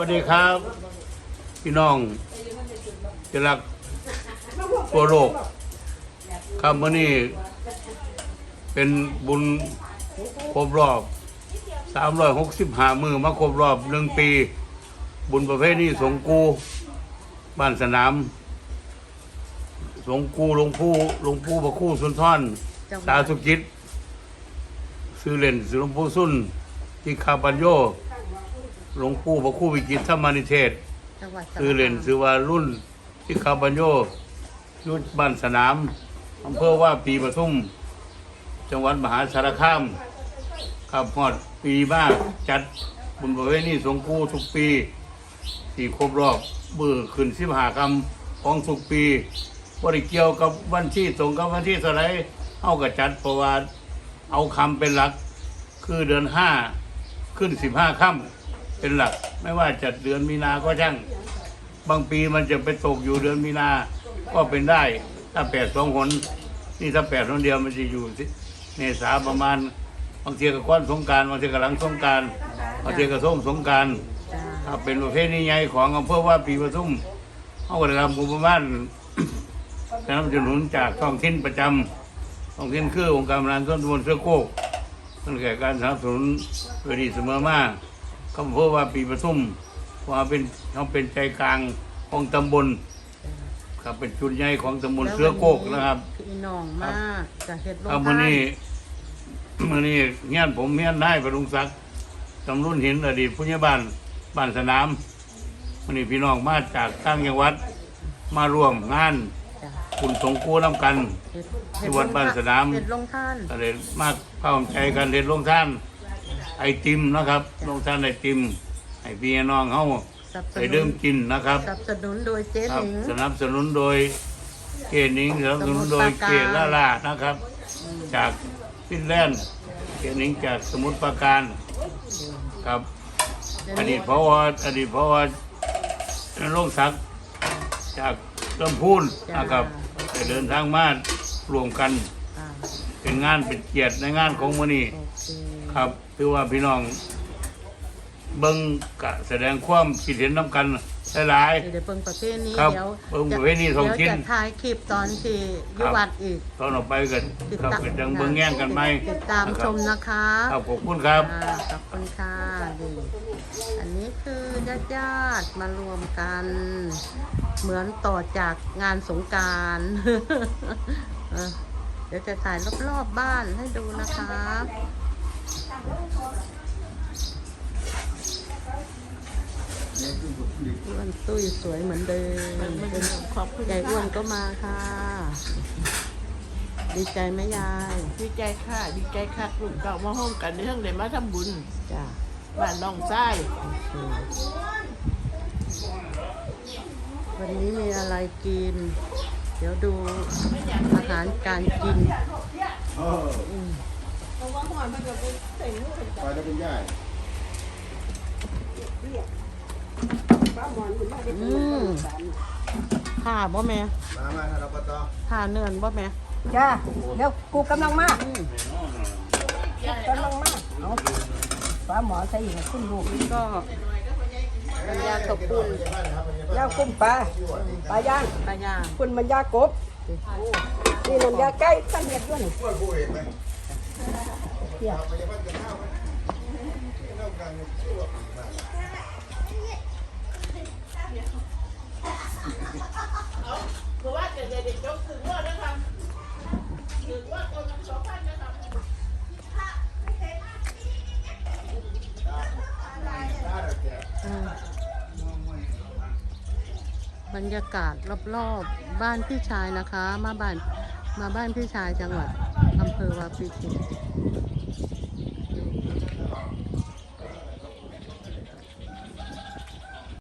สวัสดีครับ พี่น้องที่รักทั่วโลกครับวันนี้เป็นบุญครบรอบ 365 มือมาครบรอบหนึ่งปี บุญประเภทนี้สงกู บ้านสนาม สงกูหลวงปู่หลวงปู่พระคู่สุนทรสาธุกิจซื้อเล่นซื้อหลวงปู่สุนที่คาปัญโย หลวงปู่พระครู่วิจิตรธรรมานิเทศ จังหวัดซื้อเล่นซื้อว่ารุ่นที่คาปัญโยยุทธบ้านสนามอำเภอว่าปีปทุม จังหวัดมหาสารคามขับฮอดปีบ้าจัดบุญประเวณีสงกูทุกปีที่ครบรอบเบื่อขึ้นสิบหากรรมของทุกปีบริเกี่ยวกับวันที่ตรงกับวันที่เท่าไหรเอากับจัดเพราะว่าเอาคำเป็นหลัก คือเดือนห้าขึ้นสิบห้าค่ำ เป็นหลัก ไม่ว่าจัดเดือนมีนาก็ช่าง บางปีมันจะไปตกอยู่เดือนมีนา ก็เป็นได้ ถ้าแปดสองหนนี่ถ้าแปดคนเดียวมันจะอยู่เมษาประมาณบางทีก็ก้อนสงการบางทีก็หลังสงการบางทีก็ส้มสงการจ้าเป็นประเภทนี้ใหญ่ของอำเภอว่าปีปทุมเขาก็ได้รับงบประมาณสนับสนุนจากท้องถิ่นประจำท้องถิ่นคือองค์การบริหารส่วนตำบลเสื้อโคกตั้งแต่การสนับสนุนโดยดีเสมอมาเขา อำเภอว่าปีปทุมว่าเป็นเขาเป็นใจกลางของตำบลครับเป็นจุดใหญ่ของตำบลเสื้อโคกนะครับพี่น้องมากจะเฮ็ดโรงเอาทามื่อนนี้มื่อนี้เงี้ยผมเงี้ยนายประดุงศักดิ์ตำรุ่นหินอดีตผู้ใหญ่บ้านบ้านสนามมื่อนี้พี่น้องมาจากตั้งจังหวัดมาร่วมงานจ้ะคุณสงกู้น้ำกันเฮ็ดที่วัดบ้านสนามเฮ็ดโรงทานก็เลยมากเข้าใจกันเรียนลงท่าน ไอติมนะครับลงท่านไอติมให้พี่น้องเขาสนับสไปนุดื่นมกินนะครับสนับสนุนโดยเจ๊คหรับนิงสนับสนุนโดยเกนิงสนับสนุนโดยสมุทรปราการเกล่าล่านะครับ จากฟินแลนด์เกนิงจากสมุทรปราการครับ เดี๋ยวอดีนี้ตเพราะว่าอดีตเพราะว่าโรงศักดิ์จากลำพูนนะครับได้เดินทางมารวมกันอ่า เป็นงานเป็นเกียรติในงานของมือนี้โอเคครับถือว่าพี่น้อง เบิ้งกะแสดงความคิดเห็นน้ำกันหลาย เดี๋ยวเบิ่งประเภทนี้ครับเดี๋ยวเบิ่งประเภทนี้ท้องถิ่นเดี๋ยวจะถ่ายคลิปตอนที่อยุวัดอีกๆตอนออกไปกันติดครับตามเป็นจังเบิ้งแย่งกันไหมติดตามนะคชรับมนะคะครับขอบคุณครับ อ่าขอบคุณค่ะดีอันนี้คือญาติญาติๆมารวมกัน เหมือนต่อจากงานสงกราร เดี๋ยวจะถ่ายรอบๆบ้านให้ดูนะคะอ้วนตุ้ยสวยเหมือนเดิมยายอ้วนก็มาค่ะ ดีใจไหมยาย ดีใจค่ะ ดีใจค่ะกลุ่มเก่ามาห้องกันในเรื่องเดมาทำบุญจ้ะบ้านน้องไส้วันนี้มีอะไรกิน เดี๋ยวดูอาหารการกินมไปแล้วเป็นย่ายอืมผ่าบ่แม่มามาท่านอบตผ่าเนื่อนบ่แม่จ้าเดี๋ยวกูกำลังมาอืมกำลังมาเอาปลาหมอใส่หัวขึ้นลูกนี่ก็ ยาขอบคุณย่างกุ้มปลาปลาย่างปลาย่างคุณมันยากบนี่น้ำยาไก่ตั้งเห็ดด้วยนี่ย บรรยากาศรอบๆบ้านพี่ชายนะคะ มาบ้านมาบ้านพี่ชายจังหวัดอำเภอวาปีจิต